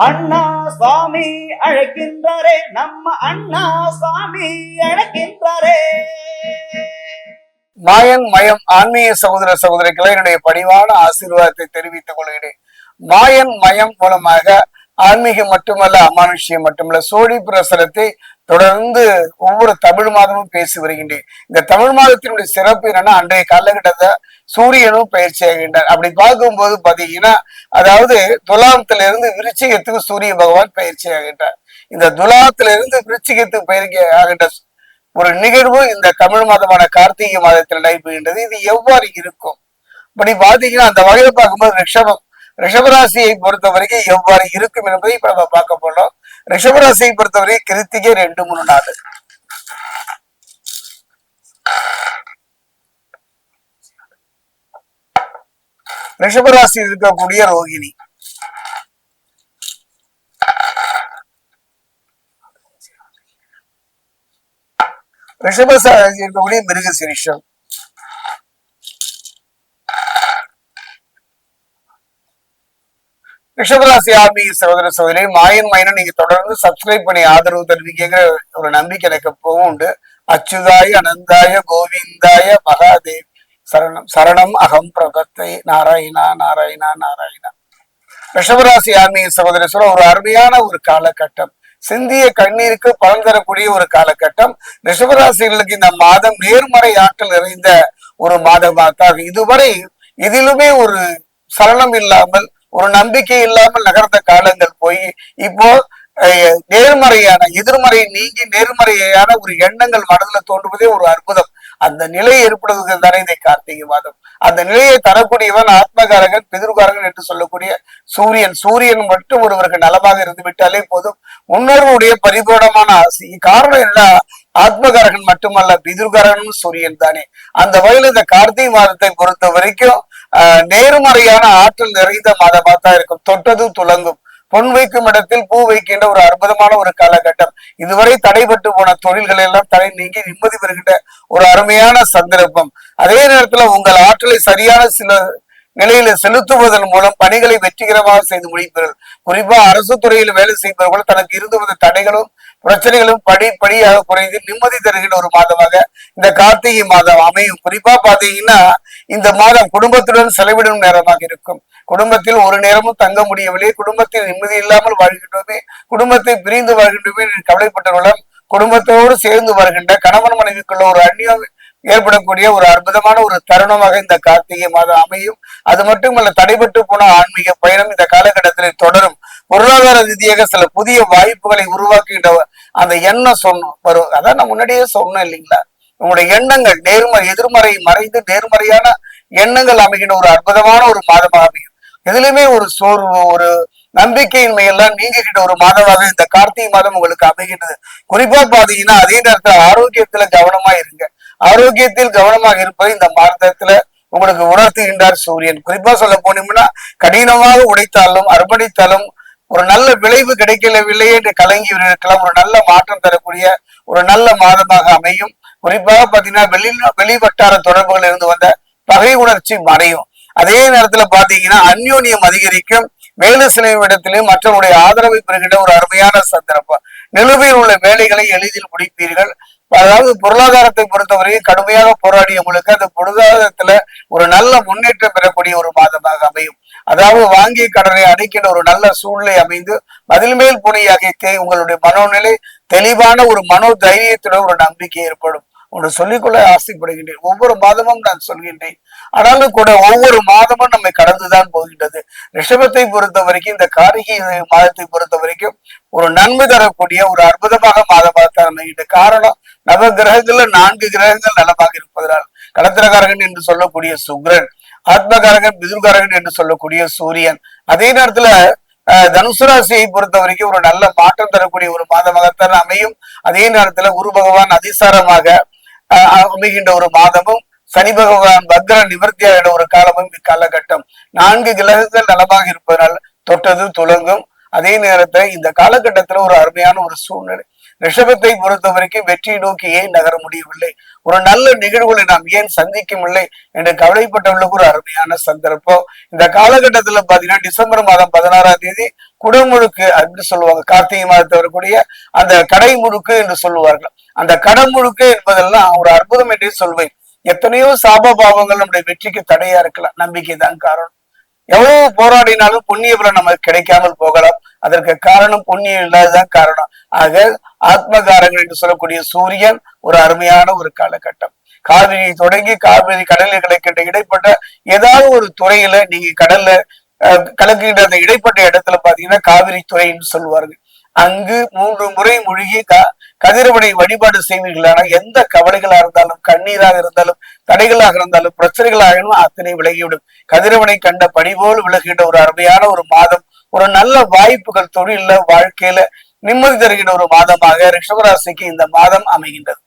அண்ணா சுவாமி அழைக்கின்றாரே நம்ம அண்ணா சுவாமி அழைக்கின்றாரே. மாயன் மயம் ஆன்மீக சகோதர சகோதரிகளை என்னுடைய பணிவான ஆசீர்வாதத்தை தெரிவித்துக் கொள்கிறேன். மாயன் மயம் மூலமாக ஆன்மீகம் மட்டுமல்ல அமானுஷ்யம் மட்டுமல்ல சோழி பிரசரத்தை தொடர்ந்து ஒவ்வொரு தமிழ் மாதமும் பேசி வருகின்றேன். இந்த தமிழ் மாதத்தினுடைய சிறப்பு என்னன்னா அன்றைய காலகட்டத்தை சூரியனும் பயிற்சி ஆகின்றார். அப்படி பார்க்கும்போது பாத்தீங்கன்னா அதாவது துலாமத்துல இருந்து விருச்சிகத்துக்கு சூரிய பகவான் பயிற்சி ஆகின்றார். இந்த துலாத்துல இருந்து விருச்சிகத்துக்கு பயிற்சி ஆகின்ற ஒரு நிகழ்வு இந்த தமிழ் மாதமான கார்த்திகை மாதத்தில் நடைபெறுகின்றது. இது எவ்வாறு இருக்கும்? இப்படி பாத்தீங்கன்னா அந்த வகையில பார்க்கும்போது ரிஷபம் ரிஷபராசியை பொறுத்த வரைக்கும் எவ்வாறு இருக்கும் என்பதை இப்ப நம்ம பார்க்க போனோம் ரிஷபராசியை பொறுத்தவரை கிருத்திகை ரெண்டு மூணு நாள் ரிஷபராசி இருக்கக்கூடிய ரோகிணி. ரிஷபராசி இருக்கக்கூடிய மிருக ரிஷபராசி ஆன்மீக சகோதர சகோதரி மாயன் மைனம் நீங்க தொடர்ந்து சப்ஸ்கிரைப் பண்ணி ஆதரவு தெரிவிக்கிற ஒரு நம்பிக்கை எனக்கு எப்பவும் உண்டு. அச்சுதாய அனந்தாய கோவிந்தாய மகாதேவ் சரணம் சரணம் அகம் பிரபத்தை நாராயணா நாராயணா நாராயணா. ரிஷபராசி ஆன்மீக சகோதர சொல்ல ஒரு அருமையான ஒரு காலகட்டம். சிந்திய கண்ணீருக்கு பலன் தரக்கூடிய ஒரு காலகட்டம். ரிஷபராசிகளுக்கு இந்த மாதம் நேர்மறை ஆற்றல் நிறைந்த ஒரு மாதமாகத்தான் இதுவரை எதிலுமே ஒரு சலனம் இல்லாமல் ஒரு நம்பிக்கை இல்லாமல் நகர்ந்த காலங்கள் போய் இப்போ நேர்மறையான எதிர்மறை நீங்கி நேர்மறையான ஒரு எண்ணங்கள் மனதில் தோன்றுவதே ஒரு அற்புதம். அந்த நிலை ஏற்படுவதற்கு தானே இந்த கார்த்திகை மாதம் அந்த நிலையை தரக்கூடியவன் ஆத்மகாரகன் பிதிர்காரகன் என்று சொல்லக்கூடிய சூரியன். சூரியன் மட்டும் ஒருவருக்கு நலமாக இருந்து விட்டாலே போதும். முன்னோர்களுடைய பரிபூர்ணமான ஆசை காரணம் என்ன? ஆத்மகாரகன் மட்டுமல்ல பிதிர்காரகனும் சூரியன் தானே. அந்த வகையில் இந்த கார்த்திகை மாதத்தை பொறுத்த வரைக்கும் நேர்மறையான ஆற்றல் நிறைந்த மாதமா தான் இருக்கும். தொட்டது துலங்கும். பொன் வைக்கும் இடத்தில் பூ வைக்கின்ற ஒரு அற்புதமான ஒரு காலகட்டம். இதுவரை தடைபட்டு போன தொழில்கள் எல்லாம் தடை நீங்கி நிம்மதி பெறுகின்ற ஒரு அருமையான சந்தர்ப்பம். அதே நேரத்துல உங்கள் ஆற்றலை சரியான சில நிலையில செலுத்துவதன் மூலம் பணிகளை வெற்றிகரமாக செய்து முடிப்பீர்கள். குறிப்பா அரசு துறையில் வேலை செய்பவர்கள் தனக்கு இருந்து வந்த தடைகளும் பிரச்சனைகளும் படி படியாக குறைந்து நிம்மதி தருகின்ற ஒரு மாதமாக இந்த கார்த்திகை மாதம் அமையும். குறிப்பா பாத்தீங்கன்னா இந்த மாதம் குடும்பத்துடன் செலவிடும் நேரமாக இருக்கும். குடும்பத்தில் ஒரு நேரமும் தங்க முடியவில்லை. குடும்பத்தில் நிம்மதி இல்லாமல் வாழ்கின்றோமே. குடும்பத்தை பிரிந்து வாழ்கின்றோமே கவலைப்பட்டவர்களும் குடும்பத்தோடு சேர்ந்து வருகின்ற கணவன் மனைவிக்குள்ள ஒரு அந்நியம் ஏற்படக்கூடிய ஒரு அற்புதமான ஒரு தருணமாக இந்த கார்த்திகை மாதம் அமையும். அது மட்டுமல்ல தடைபட்டு போன ஆன்மீக பயணம் இந்த காலகட்டத்தில் தொடரும். பொருளாதார ரீதியாக சில புதிய வாய்ப்புகளை உருவாக்குகின்ற அந்த எண்ணம் சொன்னோம் வரும். அதான் நான் முன்னாடியே சொன்னேன் இல்லைங்களா? உங்களுடைய எண்ணங்கள் நேர்மறை எதிர்மறை மறைந்து நேர்மறையான எண்ணங்கள் அமைகின்ற ஒரு அற்புதமான ஒரு மாதமாக அமையும். எதுலையுமே ஒரு சோர்வு ஒரு நம்பிக்கையின்மை எல்லாம் நீங்கிக்கிட்ட ஒரு மாதமாக இந்த கார்த்திகை மாதம் உங்களுக்கு அமைகின்றது. குறிப்பா பாத்தீங்கன்னா அதே நேரத்துல ஆரோக்கியத்துல கவனமா இருங்க. ஆரோக்கியத்தில் கவனமாக இருப்பது இந்த மாதத்துல உங்களுக்கு உணர்த்துகின்றார் சூரியன். குறிப்பா சொல்ல போனீங்கன்னா கடினமாக உழைத்தாலும் அர்ப்பணித்தாலும் ஒரு நல்ல விளைவு கிடைக்கவில்லையே என்று கலங்கி இருக்கலாம் ஒரு நல்ல மாற்றம் தரக்கூடிய ஒரு நல்ல மாதமாக அமையும். குறிப்பாக பாத்தீங்கன்னா வெளி வெளிவட்டார தொடர்புகள் இருந்து வந்த பகை உணர்ச்சி மறையும். அதே நேரத்துல பாத்தீங்கன்னா அந்யோன்யம் அதிகரிக்கும். வேலை செலவு இடத்திலையும் மற்றவருடைய ஆதரவை பெறுகின்ற ஒரு அருமையான சந்தர்ப்பம். நிலுவையில் உள்ள வேலைகளை எளிதில் முடிப்பீர்கள். அதாவது பொருளாதாரத்தை பொறுத்தவரையும் கடுமையாக போராடிய உங்களுக்கு அந்த பொருளாதாரத்துல ஒரு நல்ல முன்னேற்றம் பெறக்கூடிய ஒரு மாதமாக அமையும். அதாவது வாங்கிய கடனை அடைக்கிற ஒரு நல்ல சூழ்நிலை அமைந்து பதில் மேல் புனையாக உங்களுடைய மனோநிலை தெளிவான ஒரு மனோ தைரியத்துடன் ஒரு நம்பிக்கை ஏற்படும். ஒன்று சொல்லிக்கொள்ள ஆசைப்படுகின்றேன். ஒவ்வொரு மாதமும் நான் சொல்கின்றேன். ஆனாலும் கூட ஒவ்வொரு மாதமும் நம்மை கடந்துதான் போகின்றது. ரிஷபத்தை பொறுத்த வரைக்கும் இந்த காரிகை மாதத்தை பொறுத்த வரைக்கும் ஒரு நன்மை தரக்கூடிய ஒரு அற்புதமாக மாதமாக தான் அமைகின்ற காரணம் நவ கிரகங்கள்ல நான்கு கிரகங்கள் நலமாக இருப்பதனால் கடத்திரகாரகன் என்று சொல்லக்கூடிய சுக்ரன் ஆத்மகாரகன் பிதுர்காரகன் என்று சொல்லக்கூடிய சூரியன். அதே நேரத்துல தனுசு ராசியை பொறுத்த வரைக்கும் ஒரு நல்ல மாற்றம் தரக்கூடிய ஒரு மாதமாகத்தான் அமையும். அதே நேரத்துல குரு பகவான் அதிசாரமாக அமைகின்ற ஒரு மாதமும் சனி பகவான் பத்ர நிவர்த்தி ஆகின்ற ஒரு காலமும் இக்காலகட்டம் நான்கு கிரகங்கள் நலமாக இருப்பதனால் தொட்டது துலங்கும். அதே நேரத்தை இந்த காலகட்டத்துல ஒரு அருமையான ஒரு சூழ்நிலை. ரிஷபத்தை பொறுத்த வரைக்கும் வெற்றியை நோக்கி ஏன் நகர முடியவில்லை? ஒரு நல்ல நிகழ்வுகளை நாம் ஏன் சந்திக்கவில்லை என்று கவலைப்பட்டவர்களுக்கு ஒரு அருமையான சந்தர்ப்பம். இந்த காலகட்டத்துல பாத்தீங்கன்னா டிசம்பர் மாதம் பதினாறாம் தேதி குடமுழுக்கு அப்படின்னு சொல்லுவாங்க. கார்த்திகை மாதத்தை வரக்கூடிய அந்த கடை முழுக்கு என்று சொல்லுவார்கள். அந்த கடன் முழுக்க என்பதெல்லாம் ஒரு அற்புதம் என்றே சொல்வேன். எத்தனையோ சாப பாவங்கள் நம்முடைய வெற்றிக்கு தடையா இருக்கலாம். நம்பிக்கை தான் காரணம். எவ்வளவு போராடினாலும் புண்ணிய பலன் நமக்கு கிடைக்காமல் போகலாம். அதற்கு காரணம் புண்ணியம் இல்லாததான் காரணம். ஆக ஆத்மகாரங்கள் என்று சொல்லக்கூடிய சூரியன் ஒரு அருமையான ஒரு காலகட்டம். காவிரி தொடங்கி காவிரி கடலில் கிடைக்கின்ற இடைப்பட்ட ஏதாவது ஒரு துறையில நீங்க கடல்ல கலக்குகின்ற அந்த இடைப்பட்ட இடத்துல பாத்தீங்கன்னா காவிரி துறைன்னு சொல்லுவார்கள். அங்கு மூன்று முறை மூழ்கி க கதிரவனை வழிபாடு செய்வீர்களான எந்த கவலைகளா இருந்தாலும் கண்ணீராக இருந்தாலும் தடைகளாக இருந்தாலும் பிரச்சனைகளாக அத்தனை விலகிவிடும். கதிரவனை கண்ட பணி போல் விலகுகின்ற ஒரு அருமையான ஒரு மாதம் ஒரு நல்ல வாய்ப்புகள் தொழில வாழ்க்கையில நிம்மதி தருகின்ற ஒரு மாதமாக ரிஷபராசிக்கு இந்த மாதம் அமைகின்றது.